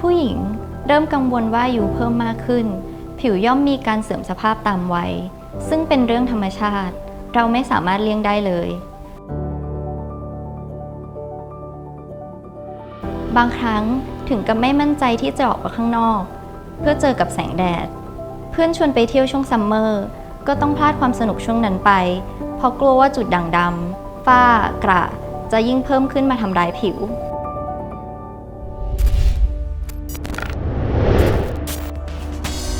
ผู้หญิงเริ่มกังวลว่าอายุเพิ่มมากขึ้น ผิวย่อมมีการเสื่อมสภาพตามวัย ซึ่งเป็นเรื่องธรรมชาติ เราไม่สามารถเลี่ยงได้เลย บางครั้งถึงกับไม่มั่นใจที่จะออกไปข้างนอก เพื่อเจอกับแสงแดด เพื่อนชวนไปเที่ยวช่วงซัมเมอร์ก็ต้องพลาดความสนุกช่วงนั้นไป เพราะกลัวว่าจุดด่างดำฝ้ากระจะยิ่งเพิ่มขึ้นมาทำร้ายผิว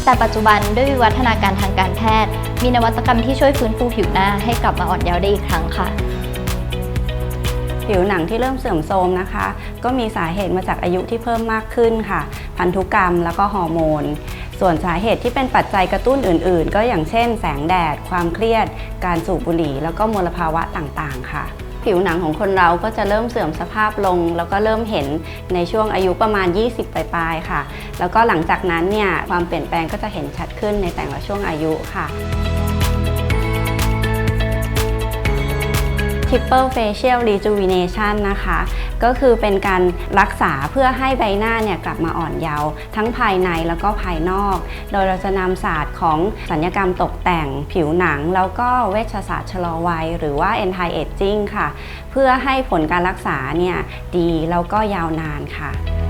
แต่ปัจจุบันด้วยวิวัฒนาการทางการแพทย์ มีนวัตกรรมที่ช่วยฟื้นฟูผิวหน้าให้กลับมาอ่อนเยาว์ได้อีกครั้งค่ะ ผิวหนังที่เริ่มเสื่อมโทรมนะคะ ก็มีสาเหตุมาจากอายุที่เพิ่มมากขึ้นค่ะ พันธุกรรมแล้วก็ฮอร์โมน ส่วนสาเหตุที่เป็นปัจจัยกระตุ้นอื่น ๆ ก็อย่างเช่น แสงแดด ความเครียด การสูบบุหรี่ แล้วก็มลภาวะต่างๆ ค่ะ ผิวหนังของคนเราก็จะเริ่มเสื่อมสภาพลง แล้วก็เริ่มเห็นในช่วงอายุประมาณ 20 ปลายๆค่ะ แล้วก็หลังจากนั้นเนี่ยความเปลี่ยนแปลงก็จะเห็นชัดขึ้นในแต่ละช่วงอายุค่ะ Triple Facial Rejuvenation นะคะ ก็คือเป็นการรักษาเพื่อให้ใบหน้าเนี่ยกลับมาอ่อนเยาว์ทั้งภายในแล้วก็ภายนอก โดยเราจะนำศาสตร์ของสัญญกรรมตกแต่งผิวหนัง แล้วก็เวชศาสตร์ชะลอวัย หรือว่า anti aging ค่ะ เพื่อให้ผลการรักษาเนี่ยดีแล้วก็ยาวนานค่ะ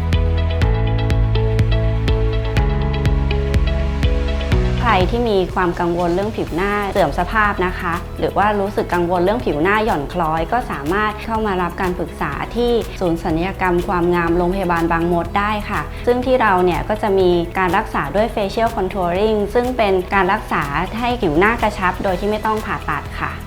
รที่มีความกังวลเรื่องผิวหน้าเสื่อมสภาพนะคะ หรือว่ารู้สึกกังวลเรื่องผิวหน้าหย่อนคล้อย ก็สามารถเข้ามารับการปรึกษาที่ศูนย์ศัลยกรรมความงามโรงพยาบาลบางมดได้ค่ะ ซึ่งที่เราเนี่ยก็จะมีการรักษาด้วย facial contouring ซึ่งเป็นการรักษาให้ผิวหน้ากระชับ โดยที่ไม่ต้องผ่าตัดค่ะ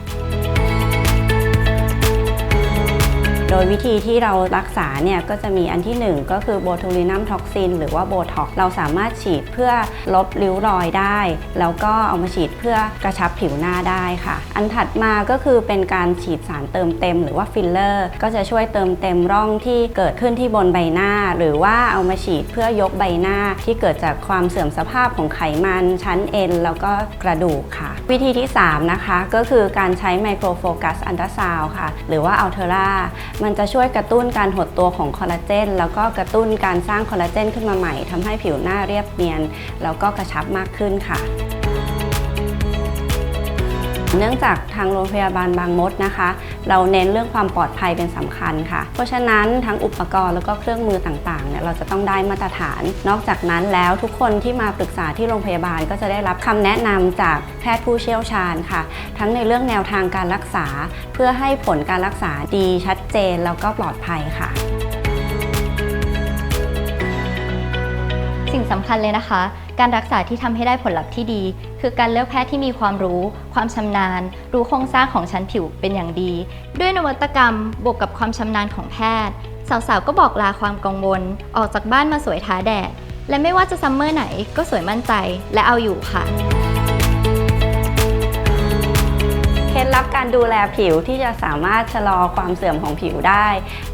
โดยวิธีที่เรารักษาเนี่ยก็จะมีอันที่ 1 ก็คือโบทูลินัมท็อกซินหรือว่าโบท็อกเราสามารถฉีดเพื่อลบริ้วรอยได้ แล้วก็เอามาฉีดเพื่อกระชับผิวหน้าได้ค่ะ อันถัดมาก็คือเป็นการฉีดสารเติมเต็ม หรือว่าฟิลเลอร์ ก็จะช่วยเติมเต็มร่องที่เกิดขึ้นที่บนใบหน้า หรือว่าเอามาฉีดเพื่อยกใบหน้า ที่เกิดจากความเสื่อมสภาพของไขมันชั้นเอ็นแล้วก็กระดูกค่ะ วิธีที่ 3 นะคะ ก็คือการใช้ไมโครโฟกัสอันตราซาวค่ะ หรือว่าอัลเทอร่ามันจะช่วยกระตุ้นการหดตัวของคอลลาเจน แล้วก็กระตุ้นการสร้างคอลลาเจนขึ้นมาใหม่ทำให้ผิวหน้าเรียบเนียน แล้วก็กระชับมากขึ้นค่ะ เนื่องจากทางโรงพยาบาลบางมดนะคะ เราเน้นเรื่องความปลอดภัยเป็นสำคัญค่ะ เพราะฉะนั้นทั้งอุปกรณ์แล้วก็เครื่องมือต่างๆเนี่ยเราจะต้องได้มาตรฐาน นอกจากนั้นแล้วทุกคนที่มาปรึกษาที่โรงพยาบาลก็จะได้รับคำแนะนำจากแพทย์ผู้เชี่ยวชาญค่ะ ทั้งในเรื่องแนวทางการรักษา เพื่อให้ผลการรักษาดีชัดเจนแล้วก็ปลอดภัยค่ะ สำคัญเลยนะคะ การรักษาที่ทำให้ได้ผลลัพธ์ที่ดี คือการเลือกแพทย์ที่มีความรู้ ความชำนาญ รู้โครงสร้างของชั้นผิวเป็นอย่างดี ด้วยนวัตกรรมบวกกับความชำนาญของแพทย์ สาวๆ ก็บอกลาความกังวล ออกจากบ้านมาสวยท้าแดด และไม่ว่าจะซัมเมอร์ไหนก็สวยมั่นใจและเอาอยู่ค่ะ ล็ดลับการดูแลผิวที่จะสามารถชะลอความเสื่อมของผิวได้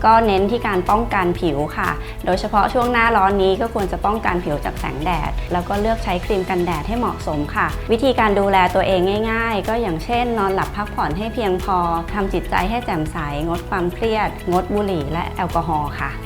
ก็เน้นที่การป้องกันผิวค่ะ โดยเฉพาะช่วงหน้าร้อนนี้ก็ควรจะป้องกันผิวจากแสงแดด แล้วก็เลือกใช้ครีมกันแดดให้เหมาะสมค่ะ วิธีการดูแลตัวเองง่าย ๆ ก็อย่างเช่น นอนหลับพักผ่อนให้เพียงพอทำจิตใจให้แจ่มใสงดความเครียด งดบุหรี่และแอลกอฮอล์ค่ะ